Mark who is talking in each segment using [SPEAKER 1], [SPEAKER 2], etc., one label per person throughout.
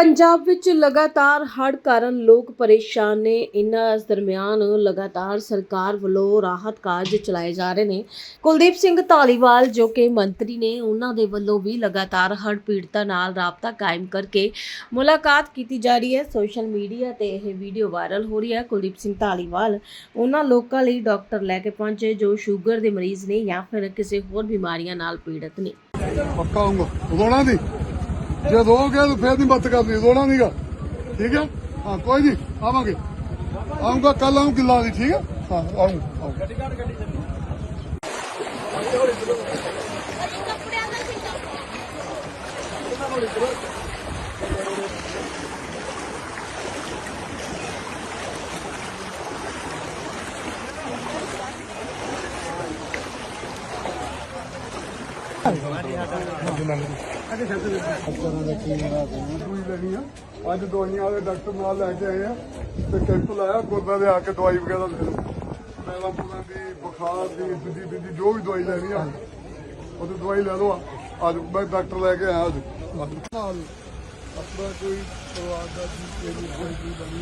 [SPEAKER 1] ਪੰਜਾਬ ਵਿੱਚ ਲਗਾਤਾਰ ਹੜ੍ਹ ਕਾਰਨ ਲੋਕ ਪਰੇਸ਼ਾਨ ਨੇ। ਇਨ੍ਹਾਂ ਦਰਮਿਆਨ ਲਗਾਤਾਰ ਸਰਕਾਰ ਵੱਲੋਂ ਰਾਹਤ ਕਾਰਜ ਚਲਾਏ ਜਾ ਰਹੇ ਨੇ। ਕੁਲਦੀਪ ਸਿੰਘ ਧਾਲੀਵਾਲ, ਜੋ ਕਿ ਮੰਤਰੀ ਨੇ ਉਹਨਾਂ ਦੇ ਵੱਲੋਂ ਵੀ ਲਗਾਤਾਰ ਹੜ੍ਹ ਪੀੜਤਾਂ ਨਾਲ ਰਾਬਤਾ ਕਾਇਮ ਕਰਕੇ ਮੁਲਾਕਾਤ ਕੀਤੀ ਜਾ ਰਹੀ ਹੈ। ਸੋਸ਼ਲ ਮੀਡੀਆ ਤੇ ਇਹ ਵੀਡੀਓ ਵਾਇਰਲ ਹੋ ਰਹੀ ਹੈ। ਕੁਲਦੀਪ ਸਿੰਘ ਧਾਲੀਵਾਲ ਉਹਨਾਂ ਲੋਕਾਂ ਲਈ ਡਾਕਟਰ ਲੈ ਕੇ ਪਹੁੰਚੇ, ਜੋ ਸ਼ੂਗਰ ਦੇ ਮਰੀਜ਼ ਨੇ ਜਾਂ ਫਿਰ ਕਿਸੇ ਹੋਰ ਬਿਮਾਰੀਆਂ ਨਾਲ ਪੀੜਤ ਨੇ।
[SPEAKER 2] ਪੱਕਾ ਆਉਂਗਾ ਰੋਣਾ ਨਹੀਂ ਜੇ ਰੋਗੇ ਤਾਂ ਫੇਰ ਨਹੀਂ ਬੱਤ ਕਰਨੀ, ਰੋਣਾ ਨਹੀਂਗਾ ਠੀਕ ਹੈ? ਹਾਂ, ਕੋਈ ਨਹੀਂ, ਆਵਾਂਗੇ। ਆਉਂਗਾ ਕੱਲ ਆਉਂ ਕਿੱਲਾ ਦੀ, ਠੀਕ ਹੈ? ਹਾਂ ਆਉਂ ਆਉਂ ਦਵਾਈ ਲੈਣੀ ਆ ਅੱਜ ਦਵਾਈਆਂ ਵਾਲੇ ਡਾਕਟਰ ਨਾਲ ਲੈ ਕੇ ਆਏ ਆ ਤੇ ਕੈਂਪ ਲਾਇਆ, ਗੁਰਦਾ ਦੇ ਆ ਕੇ ਦਵਾਈ ਵਗੈਰਾ ਲੈ ਲਓ ਪਹਿਲਾਂ ਪੁਰਾਂ ਦੀ ਬੁਖਾਰ ਦੀ ਦੂਜੀ ਦੂਜੀ ਜੋ ਵੀ ਦਵਾਈ ਲੈਣੀ ਆ ਉਹ ਤੇ ਦਵਾਈ ਲੈ ਲਓ। ਅੱਜ ਮੈਂ ਡਾਕਟਰ ਲੈ ਕੇ ਆਇਆ ਅੱਜ। ਨਾਲ ਆਪਣਾ ਕੋਈ ਪਰਿਵਾਰ ਦਾ ਜੀ, ਕੋਈ ਵੀ ਬਣੀ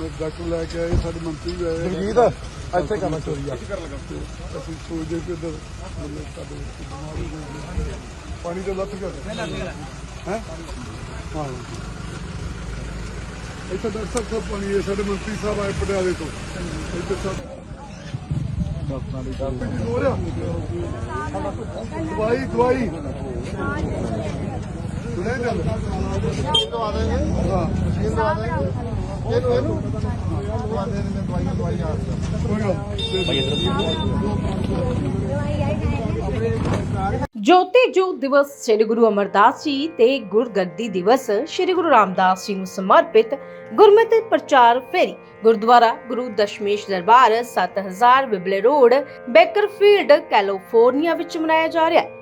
[SPEAKER 2] ਮੈਂ ਡਾਕਟਰ ਲੈ ਕੇ ਆਏ, ਸਾਡੇ ਮੰਤਰੀ ਵੀ ਆਏ।
[SPEAKER 3] ਇੱਥੇ ਕਰਨਾ ਚੋਰੀ ਆ
[SPEAKER 2] ਅਸੀਂ ਸੋਚਦੇ ਕਿ ਹੈ। ਪਾਣੀ ਤੋਂ ਲੱਥ ਗਿਆ ਹੈ? ਹਾਂ। ਇੱਥੇ ਡਾਕਟਰ ਸਾਹਿਬ ਪਾਣੀ ਹੈ ਸਾਡੇ ਮੰਤਰੀ ਸਾਹਿਬ ਆਏ ਪਟਿਆਲੇ ਤੋਂ। ਇੱਥੇ ਸਭ ਦਵਾਈ ਦਵਾਈ। ਸੁਣਿਆ ਗੱਲ
[SPEAKER 3] ਦਵਾ ਦੇਂਗੇ
[SPEAKER 2] ਹਾਂ।
[SPEAKER 3] ਮਸ਼ੀਨ ਦਵਾ ਦੇਂਗੇ
[SPEAKER 1] ਜੋਤੀ ਜੋਤ ਦਿਵਸ ਸ੍ਰੀ ਗੁਰੂ ਅਮਰਦਾਸ ਜੀ ਤੇ ਗੁਰਗੱਦੀ ਦਿਵਸ ਸ੍ਰੀ ਗੁਰੂ ਰਾਮਦਾਸ ਜੀ ਨੂੰ ਸਮਰਪਿਤ ਗੁਰਮਤਿ ਪ੍ਰਚਾਰ ਫੇਰੀ। Gurdwara Guru Dashmesh Darbar 7000 Wible road, Bakersfield, California ਵਿੱਚ ਮਨਾਇਆ ਜਾ ਰਿਹਾ ਹੈ।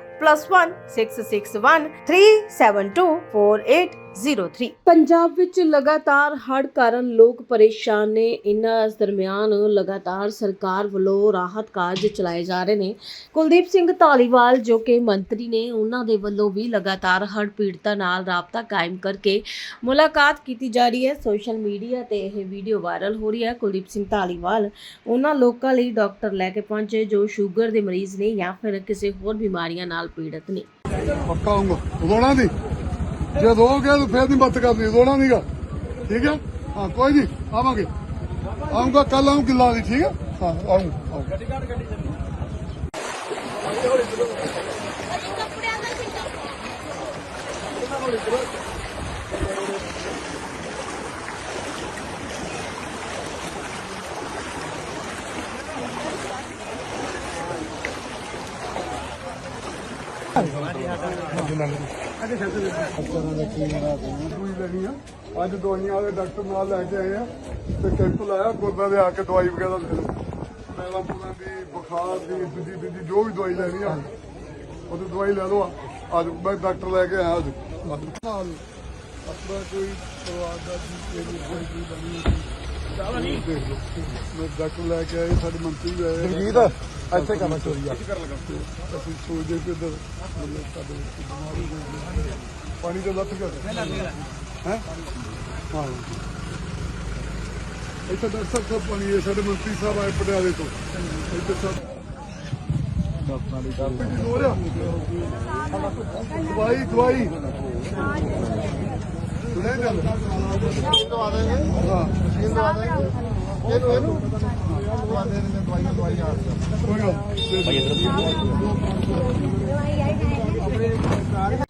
[SPEAKER 1] +1 661 372 4803 ਪੰਜਾਬ ਵਿੱਚ ਲਗਾਤਾਰ ਹੜ੍ਹ ਕਾਰਨ ਲੋਕ ਪਰੇਸ਼ਾਨ ਨੇ। ਇਨ੍ਹਾਂ ਇਸ ਦਰਮਿਆਨ ਲਗਾਤਾਰ ਸਰਕਾਰ ਵੱਲੋਂ ਰਾਹਤ ਕਾਰਜ ਚਲਾਏ ਜਾ ਰਹੇ ਨੇ। ਕੁਲਦੀਪ ਸਿੰਘ ਧਾਲੀਵਾਲ ਜੋ ਕਿ ਮੰਤਰੀ ਨੇ ਉਹਨਾਂ ਦੇ ਵੱਲੋਂ ਵੀ ਲਗਾਤਾਰ ਹੜ੍ਹ ਪੀੜਤਾਂ ਨਾਲ ਰਾਬਤਾ ਕਾਇਮ ਕਰਕੇ ਮੁਲਾਕਾਤ ਕੀਤੀ ਜਾ ਰਹੀ ਹੈ। ਸੋਸ਼ਲ ਮੀਡੀਆ ਤੇ ਇਹ ਵੀਡੀਓ ਵਾਇਰਲ ਹੋ ਰਹੀ ਹੈ। ਕੁਲਦੀਪ ਸਿੰਘ ਧਾਲੀਵਾਲ ਉਹਨਾਂ ਲੋਕਾਂ ਲਈ ਡਾਕਟਰ ਲੈ ਕੇ ਪਹੁੰਚੇ ਜੋ ਸ਼ੂਗਰ ਦੇ ਮਰੀਜ਼ ਨੇ ਜਾਂ ਫਿਰ ਕਿਸੇ ਹੋਰ ਬਿਮਾਰੀਆਂ ਨਾਲ ਪੀੜਤ ਨੇ।
[SPEAKER 2] ਪੱਕਾ ਆਉਂਗਾ ਰੋਣਾ ਨਹੀਂ ਜੇ ਰੋਗੇ ਤਾਂ ਫੇਰ ਨਹੀਂ ਬੱਤ ਕਰਨੀ, ਰੋਣਾ ਨਹੀਂਗਾ ਠੀਕ ਹੈ? ਹਾਂ, ਕੋਈ ਨਹੀਂ, ਆਵਾਂਗੇ। ਆਉਂਗਾ ਕੱਲ ਆਉਂ ਕਿੱਲਾ ਦੀ, ਠੀਕ ਹੈ? ਹਾਂ ਆਉਂ ਆਉਂ ਲੈਣੀ ਆ। ਅੱਜ ਦਵਾਈਆਂ ਵਾਲੇ ਡਾਕਟਰ ਨਾਲ ਲੈ ਕੇ ਆਏ ਆ ਤੇ ਕੈਂਪ ਲਾਇਆ ਗੁਰਦਾ ਦੇ ਆ ਕੇ ਦਵਾਈ ਵਗੈਰਾ ਲੈ ਲਓ ਪਹਿਲਾਂ ਪੁਰਾਂ ਦੀ ਬੁਖਾਰ ਦੀ ਦੂਜੀ ਦੂਜੀ ਜੋ ਵੀ ਦਵਾਈ ਲੈਣੀ ਆ ਉਹ ਤੇ ਦਵਾਈ ਲੈ ਲਓ। ਅੱਜ ਮੈਂ ਡਾਕਟਰ ਲੈ ਕੇ ਆਇਆ ਅੱਜ। ਨਾਲ ਆਪਣਾ ਕੋਈ ਪਰਿਵਾਰ ਦਾ ਜੀ ਕੋਈ ਬਣੀ ਮੈਂ ਡਾਕਟਰ ਲੈ ਕੇ ਆਏ ਸਾਡੇ ਮੰਤਰੀ ਵੀ ਆਏ।
[SPEAKER 3] ਜਗਜੀਤ ਇੱਥੇ ਕਰਨਾ ਚੋਰੀ ਆ
[SPEAKER 2] ਤੇ ਅਸੀਂ ਸੋਚਦੇ ਕਿ ਇਧਰ ਮਤਲਬ ਸਾਡੇ ਬਿਮਾਰੀ ਹੈ। ਪਾਣੀ ਤੋਂ ਲੱਥ ਗਿਆ। ਹੈ? ਹਾਂ। ਇੱਥੇ ਸਾਹਿਬ ਕੋਲ ਪਾਣੀ ਹੈ ਸਾਡੇ ਮੰਤਰੀ ਸਾਹਿਬ ਆਏ ਪਟਿਆਲੇ ਤੋਂ। ਇੱਥੇ ਸਭ
[SPEAKER 3] ਡਾਕਟਰਾਂ ਦੀ
[SPEAKER 2] ਹੋ ਰਿਹਾ ਦਵਾਈ ਦਵਾਈ ਸੁਣਿਆ ਗੱਲ
[SPEAKER 3] ਦਵਾ ਦੇਂਗੇ
[SPEAKER 2] ਹਾਂ
[SPEAKER 3] ਮਸ਼ੀਨ ਦਵਾ ਦੇਂਗੇ ਇਹਨੂੰ ਇਹਨੂੰ ਦਵਾ ਦੇ ਦਿੰਦੇ ਦਵਾਈਆਂ ਦਵਾਈਆਂ
[SPEAKER 2] ਕੋਈ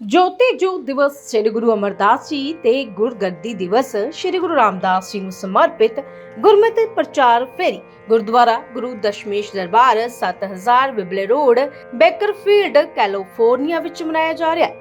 [SPEAKER 1] ਜੋਤੀ ਜੋਤ ਦਿਵਸ ਸ੍ਰੀ ਗੁਰੂ ਅਮਰਦਾਸ ਜੀ ਤੇ ਗੁਰਗੱਦੀ ਦਿਵਸ ਸ੍ਰੀ ਗੁਰੂ ਰਾਮਦਾਸ ਜੀ ਨੂੰ ਸਮਰਪਿਤ ਗੁਰਮਤਿ ਪ੍ਰਚਾਰ ਫੇਰੀ, Gurdwara Guru Dashmesh Darbar 7000 Wible road, Bakersfield, California ਵਿੱਚ ਮਨਾਇਆ ਜਾ ਰਿਹਾ ਹੈ।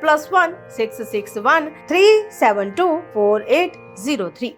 [SPEAKER 1] plus 1 6 6 1 3 7 2 4 8 0 3